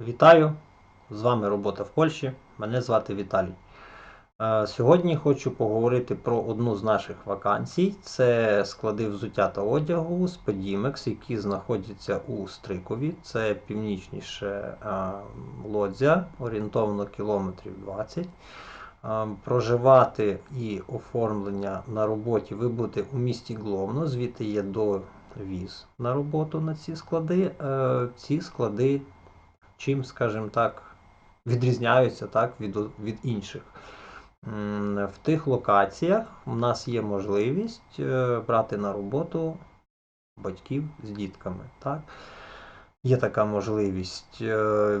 Вітаю! З вами робота в Польщі. Мене звати Віталій. Е, Сьогодні хочу поговорити про одну з наших вакансій. Це склади взуття та одягу Pedimex, які знаходяться у Стрикові. Це північніше е, Лодзя, орієнтовно кілометрів 20. Е, Проживати і оформлення на роботі ви будете у місті Гловно, звідти є довіз на роботу на ці склади. Ці склади чим, скажімо так, відрізняються так, від, від інших. В тих локаціях у нас є можливість е, брати на роботу батьків з дітками. Так? Є така можливість. Е,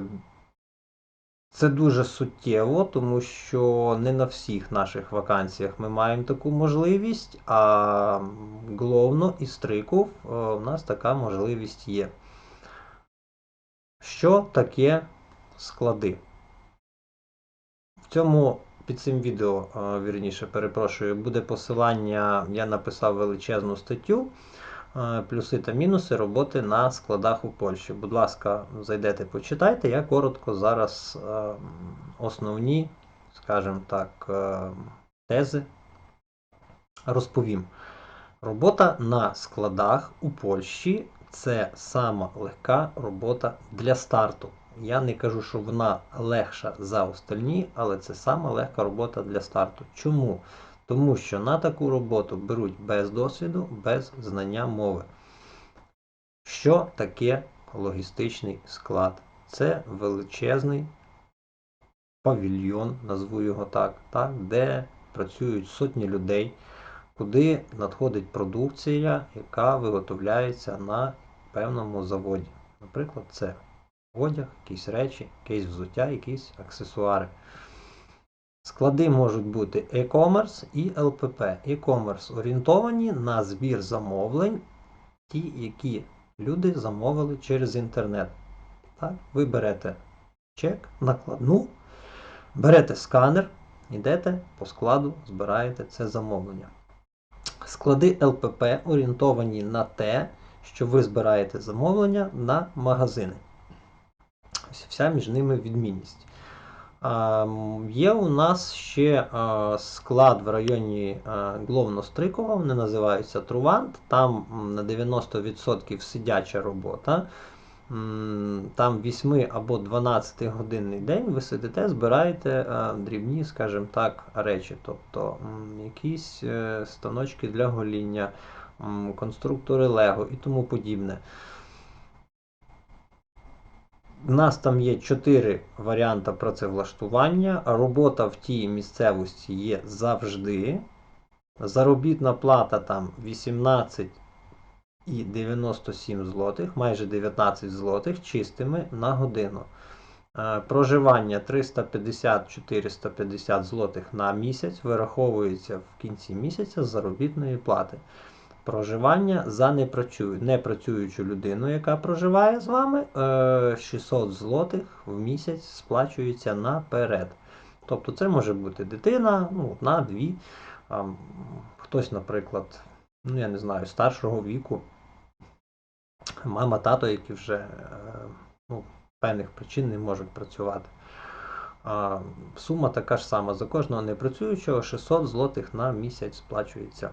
Це дуже суттєво, тому що не на всіх наших вакансіях ми маємо таку можливість, а Гловно і Стриков е, у нас така можливість є. Що таке склади? В цьому під цим відео, вірніше, перепрошую, буде посилання. Я написав величезну статтю. Плюси та мінуси роботи на складах у Польщі. Будь ласка, зайдете, почитайте. Я коротко зараз основні, скажімо так, тези розповім. Робота на складах у Польщі це сама легка робота для старту. Я не кажу, що вона легша за остальні, але це сама легка робота для старту. Чому? Тому що на таку роботу беруть без досвіду, без знання мови. Що таке логістичний склад? Це величезний павільйон, назву його так, так де працюють сотні людей, куди надходить продукція, яка виготовляється на певному заводі. Наприклад, це одяг, якісь речі, якісь взуття, якісь аксесуари. Склади можуть бути e-commerce і LPP. E-commerce орієнтовані на збір замовлень, ті, які люди замовили через інтернет. Так? Ви берете чек, накладну, берете сканер, йдете по складу, збираєте це замовлення. Склади ЛПП орієнтовані на те, що ви збираєте замовлення на магазини. Ось вся між ними відмінність. Є у нас ще склад в районі Гловно-Стрикова, вони називаються Трувант. Там на 90% сидяча робота. Там 8 або 12 годинний день ви сидите, збираєте дрібні, скажімо так, речі. Тобто якісь е, станочки для гоління, конструктори Лего і тому подібне. У нас там є 4 варіанти працевлаштування. Робота в тій місцевості є завжди. Заробітна плата там 18 і 97 злотих, майже 19 злотих чистими на годину. Е, Проживання 350-450 злотих на місяць вираховується в кінці місяця з заробітної плати. Проживання за непрацю- непрацюючу людину, яка проживає з вами, е, 600 злотих в місяць сплачується наперед. Тобто це може бути дитина, ну, одна, дві, хтось, наприклад, ну я не знаю, старшого віку, мама, тато, які вже е, ну, певних причин не можуть працювати. Сума така ж сама. За кожного непрацюючого 600 злотих на місяць сплачується.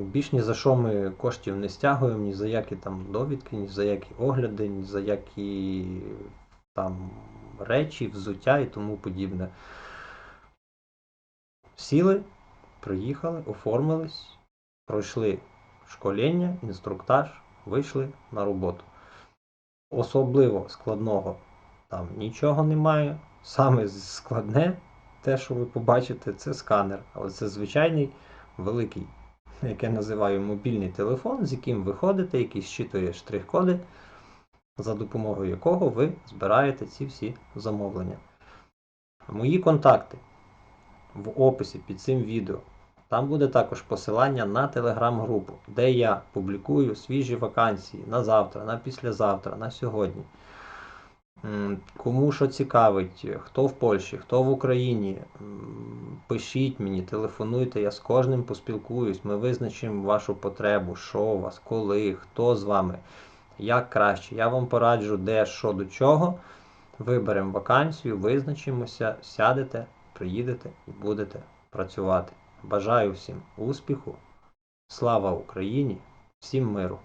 Більш ні за що ми коштів не стягуємо, ні за які там довідки, ні за які огляди, ні за які там речі, взуття і тому подібне. Сіли, приїхали, оформились, пройшли школіння, інструктаж, вийшли на роботу. Особливо складного там нічого немає. Саме складне, те, що ви побачите, це сканер. Але це звичайний великий, як я називаю, мобільний телефон, з яким ви ходите, який щитує штрих-коди, за допомогою якого ви збираєте ці всі замовлення. Мої контакти в описі під цим відео. Там буде також посилання на телеграм-групу, де я публікую свіжі вакансії на завтра, на післязавтра, на сьогодні. Кому що цікавить, хто в Польщі, хто в Україні, пишіть мені, телефонуйте, я з кожним поспілкуюсь, ми визначимо вашу потребу, що у вас, коли, хто з вами. як краще. Я вам пораджу, де, що до чого. Виберемо вакансію, визначимося, сядете, приїдете і будете працювати. Бажаю всім успіху, слава Україні, всім миру!